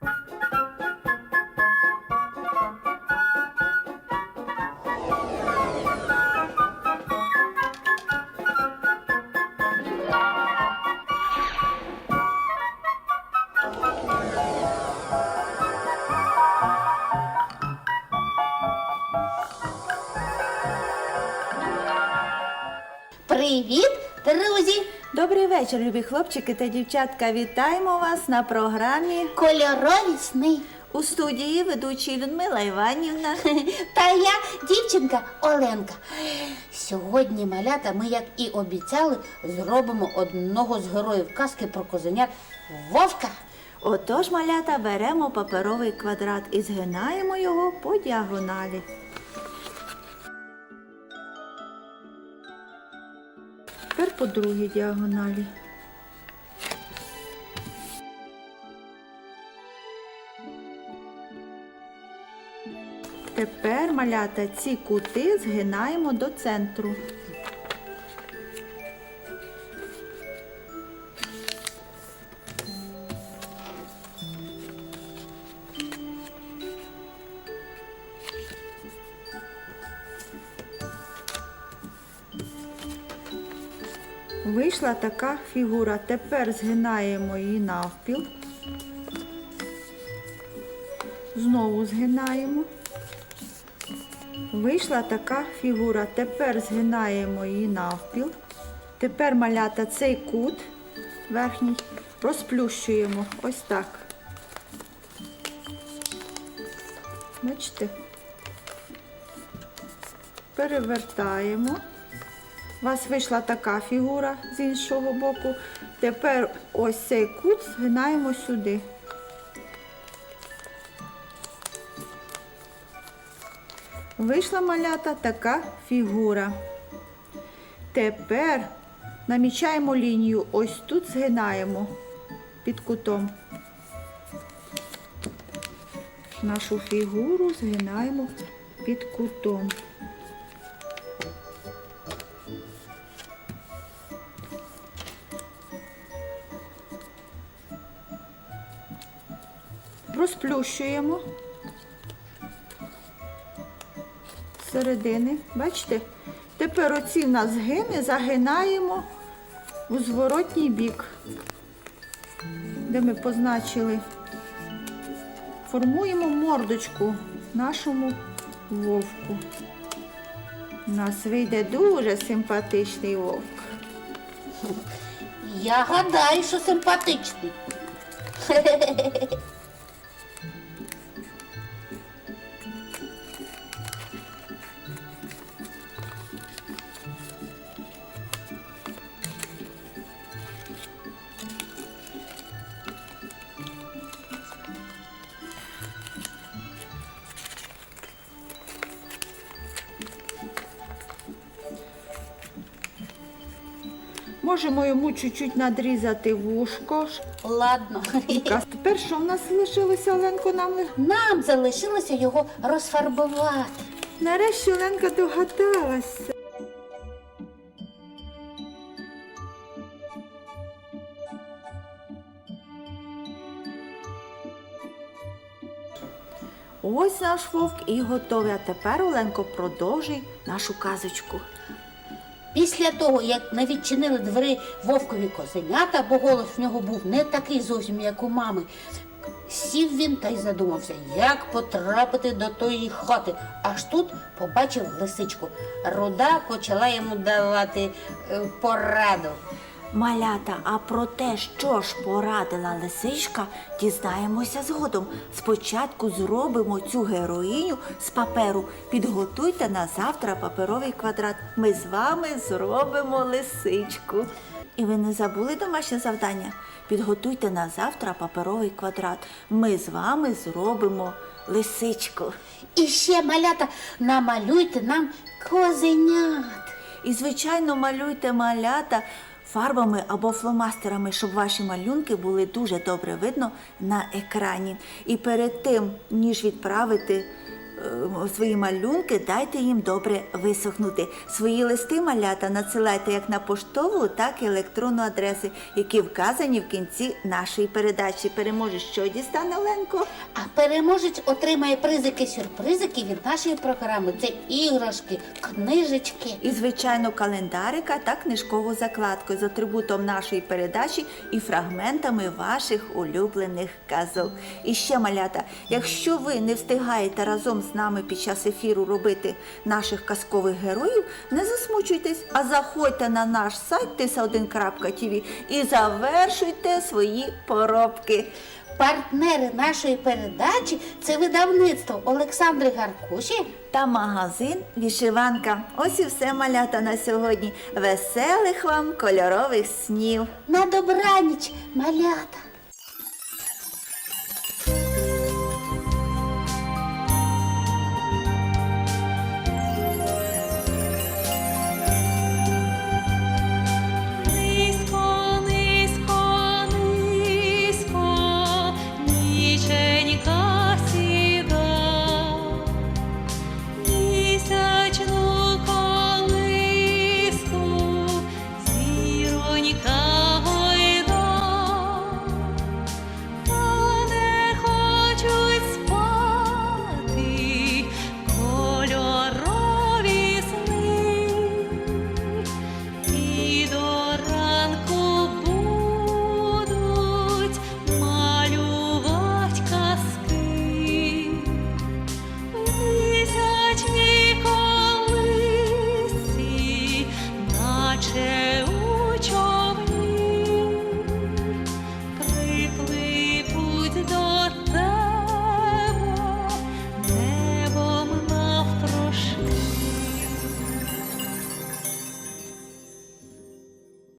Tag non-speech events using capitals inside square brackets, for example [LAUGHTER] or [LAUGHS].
Bye. Добрий вечір, любі хлопчики та дівчатка. Вітаємо вас на програмі Кольорові сни. у студії ведучі Людмила Іванівна. [LAUGHS] Та я дівчинка Оленка. Сьогодні, малята, ми, як і обіцяли, зробимо одного з героїв казки про козенят Вовка. Отож, малята, беремо паперовий квадрат і згинаємо його по діагоналі. Тепер по другій діагоналі. Тепер малята ці кути згинаємо до центру. Вийшла така фігура. Тепер згинаємо її навпіл. Знову згинаємо. Вийшла така фігура. Тепер згинаємо її навпіл. Тепер малята цей кут верхній розплющуємо. Ось так. Бачите? Перевертаємо. У вас вийшла така фігура з іншого боку. Тепер ось цей кут згинаємо сюди. Вийшла малята така фігура. Тепер намічаємо лінію. Ось тут згинаємо під кутом. Нашу фігуру згинаємо під кутом. Розплющуємо середини. Бачите? Тепер оці в нас згини загинаємо у зворотній бік, де ми позначили. Формуємо мордочку нашому вовку. У нас вийде дуже симпатичний вовк. Я гадаю, що симпатичний. [LAUGHS] Можемо йому чуть-чуть надрізати вушко. Ладно. Тепер що в нас залишилося, Оленко, нам? Нам залишилося його розфарбувати. Нарешті Оленка догадалася. Ось наш вовк і готовий. А тепер, Оленко, продовжуй нашу казочку. Після того, як не відчинили двері вовкові козенята, бо голос в нього був не такий зовсім, як у мами. Сів він та й задумався, як потрапити до тої хати. Аж тут побачив лисичку. Руда почала йому давати е, пораду. Малята, а про те, що ж порадила лисичка, дізнаємося згодом. Спочатку зробимо цю героїню з паперу. Підготуйте на завтра паперовий квадрат. Ми з вами зробимо лисичку. І ви не забули домашнє завдання? Підготуйте на завтра паперовий квадрат. Ми з вами зробимо лисичку. І ще малята намалюйте нам козенят. І, звичайно, малюйте малята фарбами або фломастерами, щоб ваші малюнки були дуже добре видно на екрані. І перед тим, ніж відправити свої малюнки, дайте їм добре висохнути. Свої листи малята надсилайте як на поштову, так і електронну адреси, які вказані в кінці нашої передачі. Переможе, що дістане Оленко? А переможець отримає призики-сюрпризики від нашої програми. Це іграшки, книжечки. І, звичайно, календарика та книжкову закладку з атрибутом нашої передачі і фрагментами ваших улюблених казок. І ще малята, якщо ви не встигаєте разом з нами під час ефіру робити наших казкових героїв, не засмучуйтесь, а заходьте на наш сайт tisa1.tv і завершуйте свої поробки. Партнери нашої передачі це видавництво Олександри Гаркуші. Та магазин Вішиванка. Ось і все малята на сьогодні. Веселих вам кольорових снів! На добраніч, малята.